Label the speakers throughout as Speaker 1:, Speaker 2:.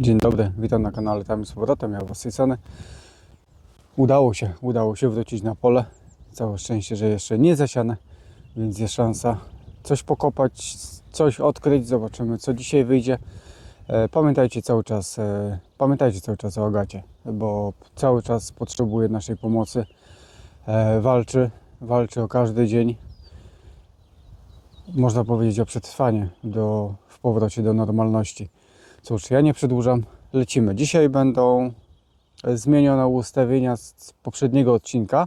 Speaker 1: Dzień dobry, witam na kanale Tam z powrotem, ja was strony. Udało się, udało się wrócić na pole. Całe szczęście, że jeszcze nie zasiane, więc jest szansa coś pokopać, coś odkryć, zobaczymy co dzisiaj wyjdzie. E, Pamiętajcie cały czas, e, pamiętajcie cały czas o Agacie, bo cały czas potrzebuje naszej pomocy. E, Walczy, walczy o każdy dzień. Można powiedzieć o przetrwanie do, w powrocie do normalności. Cóż, ja nie przedłużam, lecimy. Dzisiaj będą e, zmienione ustawienia z poprzedniego odcinka.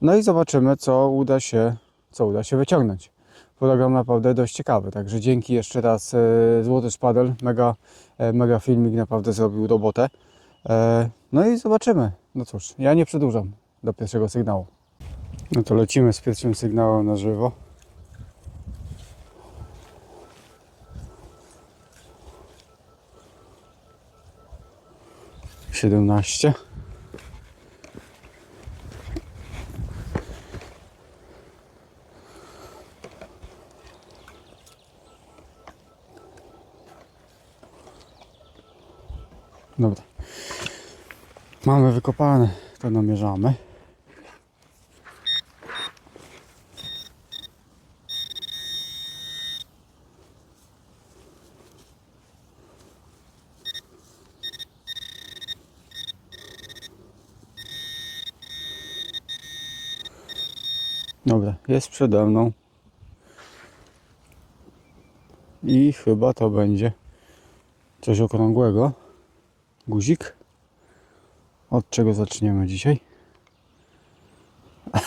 Speaker 1: No i zobaczymy, co uda się, co uda się wyciągnąć. Program naprawdę dość ciekawy, także dzięki jeszcze raz e, Złoty Szpadel, mega, e, mega filmik, naprawdę zrobił robotę. No i zobaczymy. No cóż, ja nie przedłużam do pierwszego sygnału. No to lecimy z pierwszym sygnałem na żywo. Siedemnaście. Dobra. Mamy wykopane, to namierzamy. Dobra, jest przede mną. I chyba to będzie coś okrągłego. Guzik. Od czego zaczniemy dzisiaj?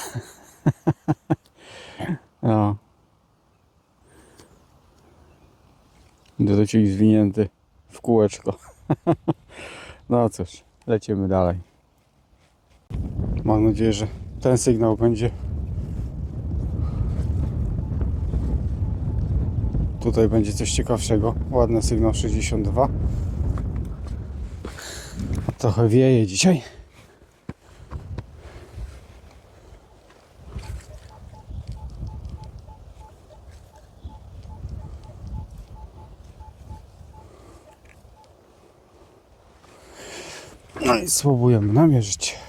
Speaker 1: no. Drucik zwinięty w kółeczko. no cóż, lecimy dalej. Mam nadzieję, że ten sygnał będzie Tutaj będzie coś ciekawszego. Ładny sygnał 62. Trochę wieje dzisiaj. No i spróbujemy namierzyć.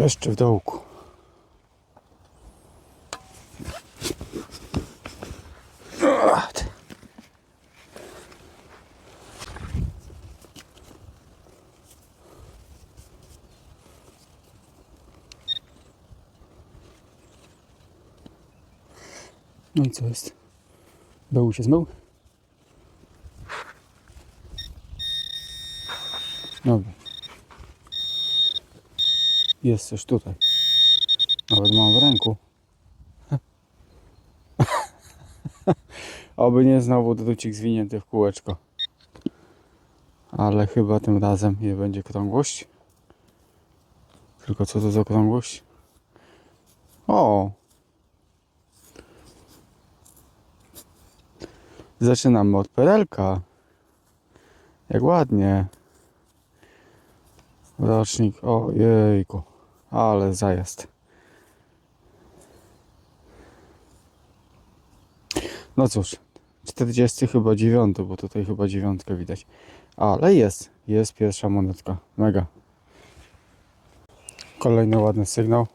Speaker 1: Jeszcze w dołku. No i co jest? Beł się zmył? Dobra. Jest coś tutaj. Nawet mam w ręku. Oby nie znowu drucik zwinięty w kółeczko. Ale chyba tym razem nie będzie krągłość. Tylko co to za krągłość? O! Zaczynamy od perelka. Jak ładnie. Rocznik, o jejku, ale zajazd. No cóż, 40 chyba 9, bo tutaj chyba dziewiątkę widać. Ale jest, jest pierwsza monetka, mega. Kolejny ładny sygnał.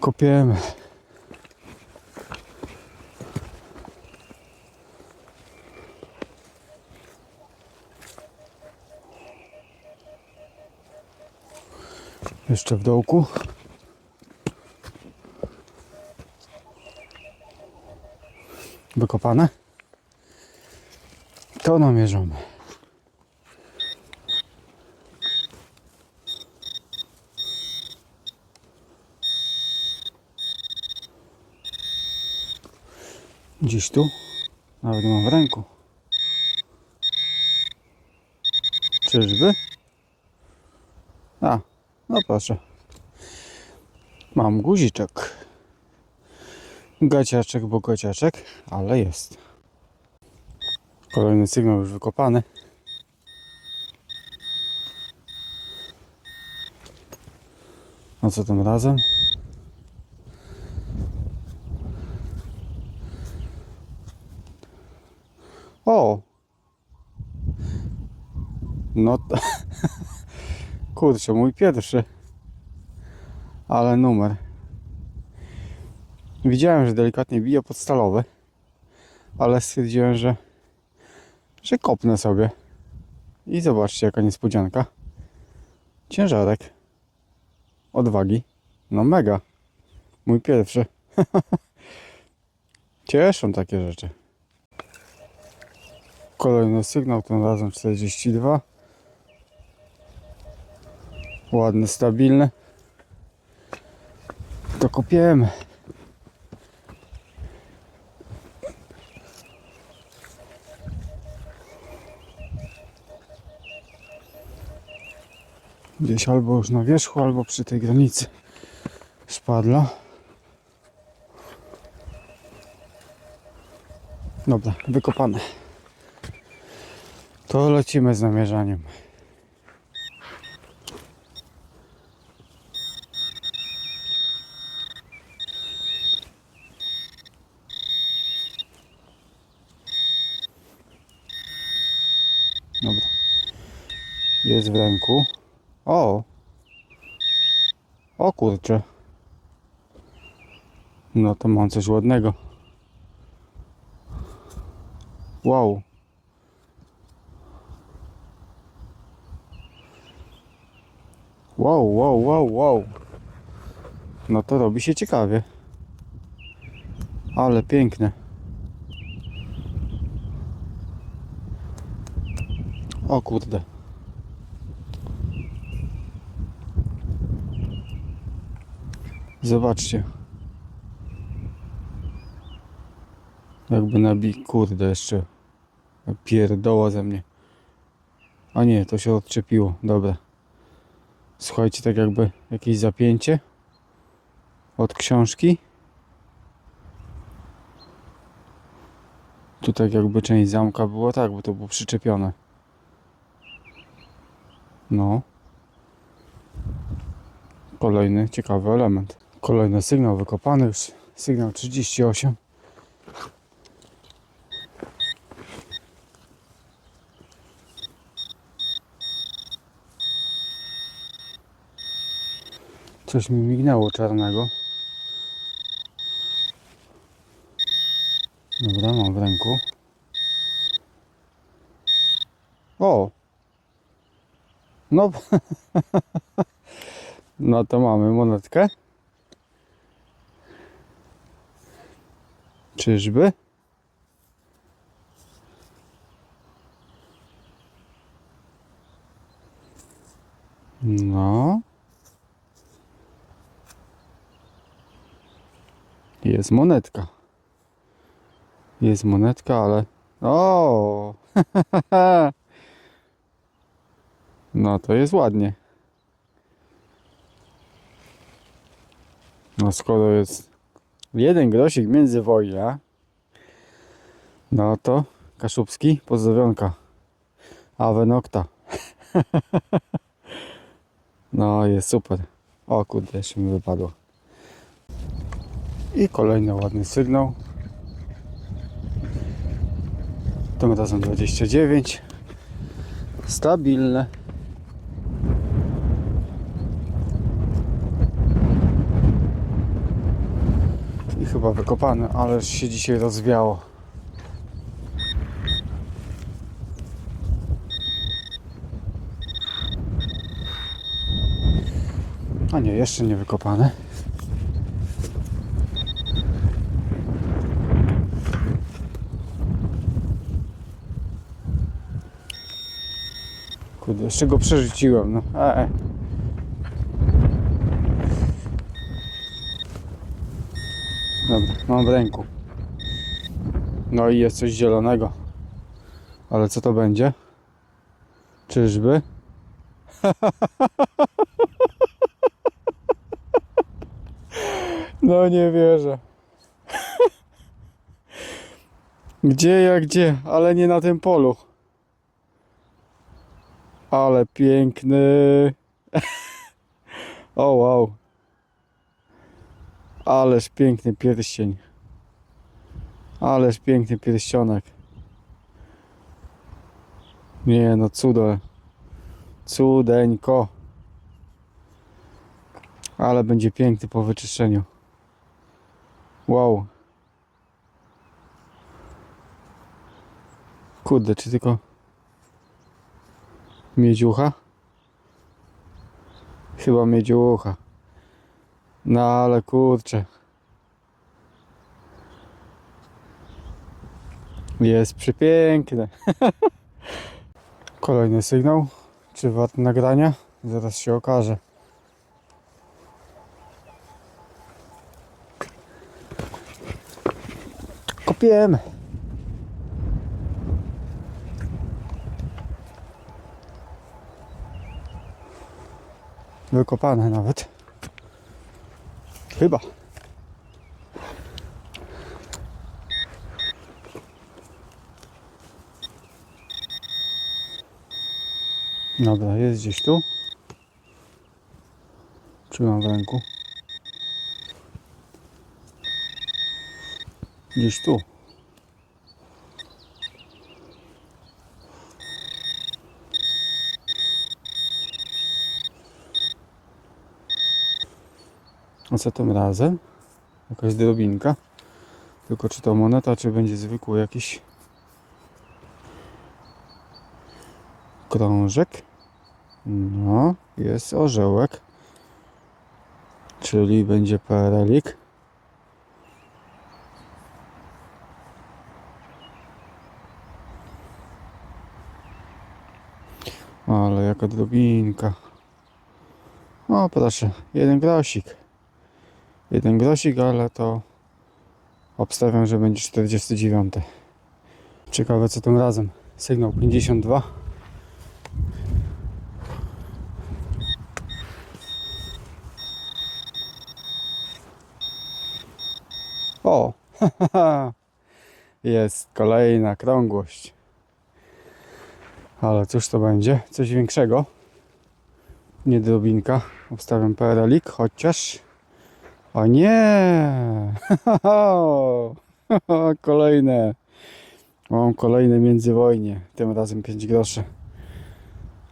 Speaker 1: Kopiemy. Jeszcze w dołku. Wykopane. To namierzamy. Gdzieś tu. Nawet mam w ręku. Czyżby? A, no proszę. Mam guziczek. Gaciaczek, bo gaciaczek, ale jest. Kolejny sygnał już wykopany. A co tym razem? O! No to... Kurczę, mój pierwszy. Ale numer. Widziałem, że delikatnie bije podstalowy, ale stwierdziłem, że, że kopnę sobie. I zobaczcie, jaka niespodzianka. Ciężarek. Odwagi. No mega. Mój pierwszy. Cieszą takie rzeczy. Kolejny sygnał, tym razem 42. Ładny, stabilny. To kopiemy. Gdzieś albo już na wierzchu, albo przy tej granicy szpadla. Dobra, wykopane. To lecimy z namierzaniem. Dobra. Jest w ręku. O! O kurczę. No to mam coś ładnego. Wow. Wow, wow, wow, wow. No to robi się ciekawie. Ale piękne. O kurde. Zobaczcie. Jakby nabi... Kurde jeszcze. Pierdoła ze mnie. A nie, to się odczepiło. Dobra. Słuchajcie, tak jakby jakieś zapięcie od książki. Tu tak jakby część zamka była tak, bo to było przyczepione. No. Kolejny ciekawy element. Kolejny sygnał wykopany już. Sygnał 38. Coś mi mignęło czarnego. Dobra, mam w ręku. O! No, no to mamy monetkę. Czyżby? No. Jest monetka. Jest monetka, ale. O! No to jest ładnie. No skoro jest jeden grosik między wojna, no to Kaszubski, pozdrowionka. Ave nocta. No jest super. O kurde, jeszcze mi wypadło. I kolejny ładny sygnał. Tym razem 29. Stabilne. I chyba wykopane, ale się dzisiaj rozwiało. A nie, jeszcze nie wykopane. Kurde, jeszcze go przerzuciłem, no. E, e. Dobra, mam w ręku. No i jest coś zielonego. Ale co to będzie? Czyżby? No nie wierzę. Gdzie jak gdzie, ale nie na tym polu. Ale piękny. o wow. Ależ piękny pierścień. Ależ piękny pierścionek. Nie no, cudo. Cudeńko. Ale będzie piękny po wyczyszczeniu. Wow. Kurde, czy tylko miedziucha? Chyba miedziucha. No ale kurczę. Jest przepiękne. Kolejny sygnał. Czy wart nagrania? Zaraz się okaże. Kopiemy. Wykopane nawet. Chyba. Dobra, jest gdzieś tu. Trzymam w ręku. Gdzieś tu. Co tym razem? Jakaś drobinka. Tylko czy to moneta, czy będzie zwykły jakiś krążek? No, jest orzełek. Czyli będzie perelik. Ale jaka drobinka. O proszę, jeden grosik. Jeden grosik, ale to obstawiam, że będzie 49. Ciekawe co tym razem. Sygnał 52. O! Jest kolejna krągłość. Ale cóż to będzie? Coś większego. Nie drobinka. Obstawiam perelik, chociaż. O nie! Kolejne. Mam kolejne międzywojnie. Tym razem 5 groszy.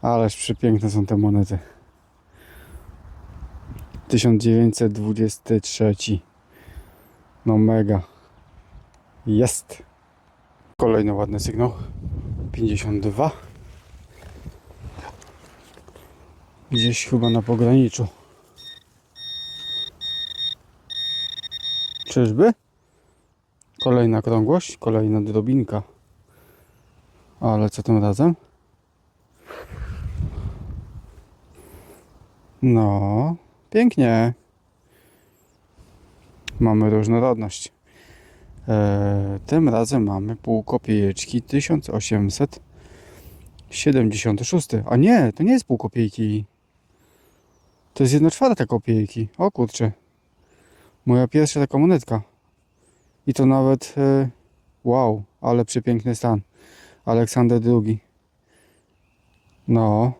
Speaker 1: Ależ przepiękne są te monety. 1923. No mega. Jest. Kolejny ładny sygnał. 52. Gdzieś chyba na pograniczu. Czyżby? Kolejna krągłość, kolejna drobinka. Ale co tym razem? No, pięknie. Mamy różnorodność. Eee, tym razem mamy pół kopiejeczki 1876. A nie, to nie jest pół kopiejki. To jest jedna czwarta kopiejki. O kurczę. Moja pierwsza taka monetka. I to nawet e, wow, ale przepiękny stan. Aleksander II. No.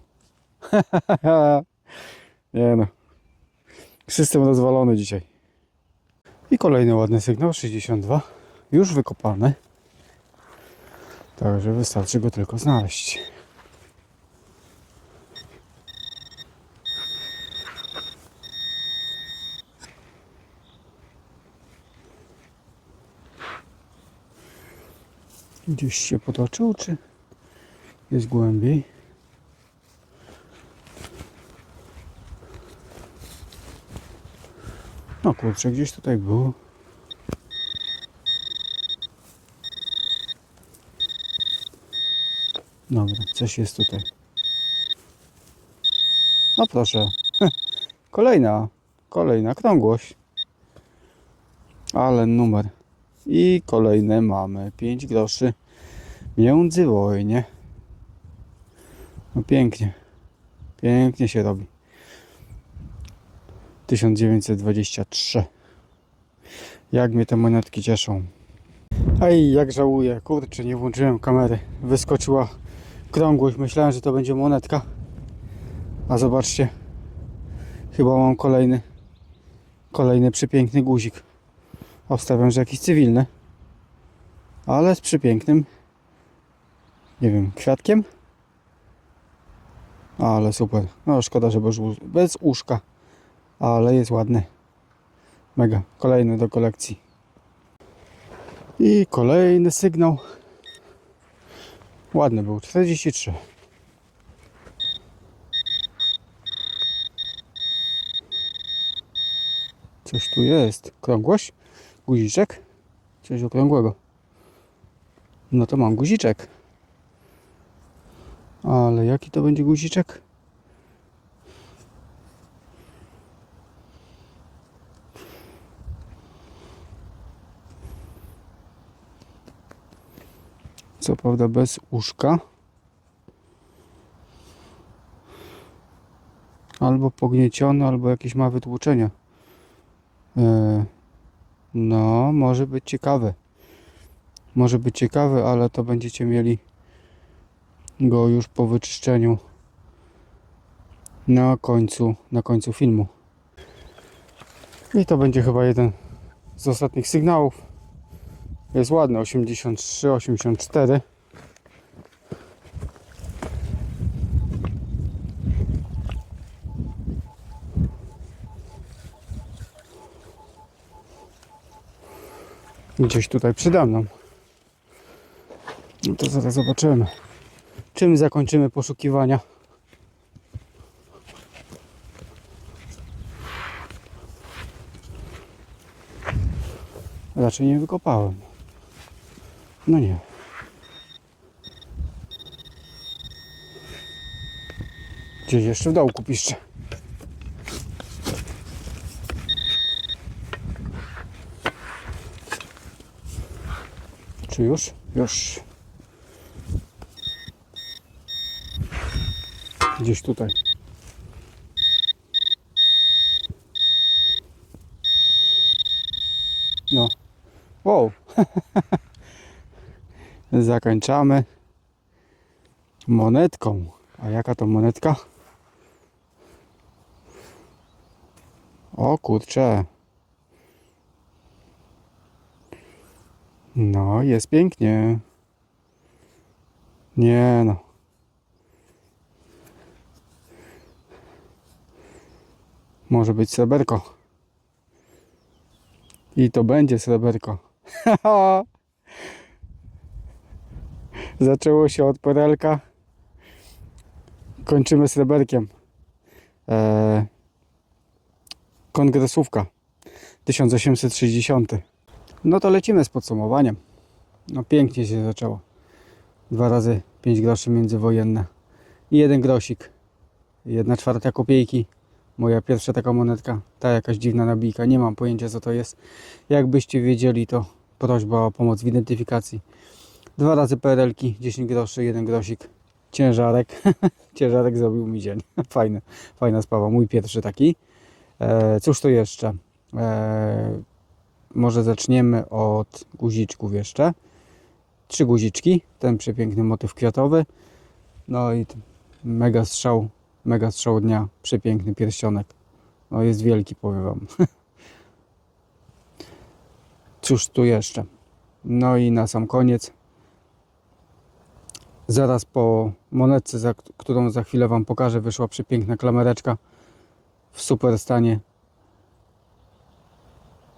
Speaker 1: nie no. System rozwalony dzisiaj. I kolejny ładny sygnał 62. Już wykopany. Także wystarczy go tylko znaleźć. Gdzieś się potoczył, czy jest głębiej? No kurczę, gdzieś tutaj było. Dobra, coś jest tutaj. No proszę. Kolejna, kolejna krągłość. Ale numer. I kolejne mamy 5 groszy międzywojnie. No pięknie. Pięknie się robi. 1923. Jak mnie te monetki cieszą. Ej, jak żałuję, kurczę, nie włączyłem kamery. Wyskoczyła krągłość, myślałem, że to będzie monetka. A zobaczcie, chyba mam kolejny, kolejny przepiękny guzik. Obstawiam, że jakiś cywilny. Ale z przepięknym, nie wiem, kwiatkiem. Ale super. No szkoda, że bez, bez uszka. Ale jest ładny. Mega. Kolejny do kolekcji. I kolejny sygnał. Ładny był. 43. Coś tu jest. Krągłość? Guziczek? Coś okrągłego. No to mam guziczek. Ale jaki to będzie guziczek? Co prawda bez uszka. Albo pognieciony, albo jakieś ma wytłuczenia. E, No, może być ciekawe. Może być ciekawe, ale to będziecie mieli go już po wyczyszczeniu na końcu, na końcu filmu. I to będzie chyba jeden z ostatnich sygnałów. Jest ładny 83, 84. Gdzieś tutaj przede mną. No to zaraz zobaczymy. Czym zakończymy poszukiwania? Raczej nie wykopałem. No nie. Gdzieś jeszcze w dołku piszcze. Czy już? Już. Gdzieś tutaj. No. Wow. Zakończamy monetką. A jaka to monetka? O kurcze. No, jest pięknie. Nie no. Może być sreberko. I to będzie sreberko. Zaczęło się od perelka. Kończymy sreberkiem. Eee, kongresówka 1860. No to lecimy z podsumowaniem. No pięknie się zaczęło. Dwa razy 5 groszy międzywojenne. I jeden grosik. Jedna czwarta kopiejki. Moja pierwsza taka monetka. Ta jakaś dziwna nabijka. Nie mam pojęcia co to jest. Jakbyście wiedzieli to prośba o pomoc w identyfikacji. Dwa razy PRL-ki, 10 groszy, jeden grosik. Ciężarek. Ciężarek zrobił mi dzień. Fajne, fajna sprawa. Mój pierwszy taki. E, cóż to jeszcze? Może zaczniemy od guziczków jeszcze. Trzy guziczki. Ten przepiękny motyw kwiatowy. No i mega strzał, mega strzał dnia. Przepiękny pierścionek. No jest wielki, powiem Wam. Cóż tu jeszcze? No i na sam koniec. Zaraz po monetce, za, którą za chwilę Wam pokażę, wyszła przepiękna klamereczka w super stanie.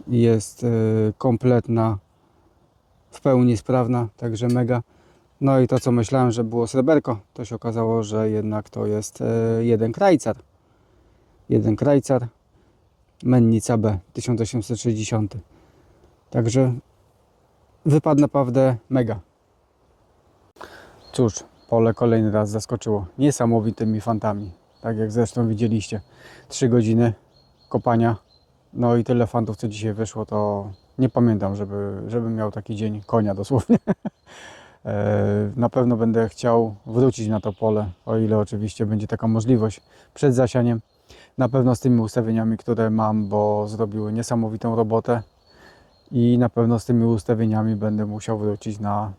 Speaker 1: Jest y, kompletna, w pełni sprawna, także mega. No i to co myślałem, że było sreberko, to się okazało, że jednak to jest y, jeden krajcar. Jeden krajcar, mennica B 1860. Także wypadł naprawdę mega. Cóż, pole kolejny raz zaskoczyło niesamowitymi fantami. Tak jak zresztą widzieliście. 3 godziny kopania. No i tyle fantów, co dzisiaj wyszło, to nie pamiętam, żeby, żeby miał taki dzień konia dosłownie. E, Na pewno będę chciał wrócić na to pole, o ile oczywiście będzie taka możliwość przed zasianiem. Na pewno z tymi ustawieniami, które mam, bo zrobiły niesamowitą robotę i na pewno z tymi ustawieniami będę musiał wrócić na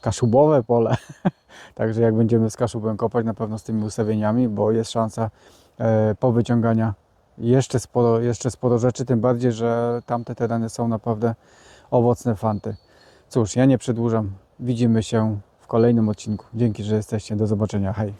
Speaker 1: kaszubowe pole. Także jak będziemy z kaszubem kopać, na pewno z tymi ustawieniami, bo jest szansa e, powyciągania jeszcze sporo, jeszcze sporo rzeczy, tym bardziej, że tamte tereny są naprawdę owocne fanty. Cóż, ja nie przedłużam. Widzimy się w kolejnym odcinku. Dzięki, że jesteście. Do zobaczenia. Hej.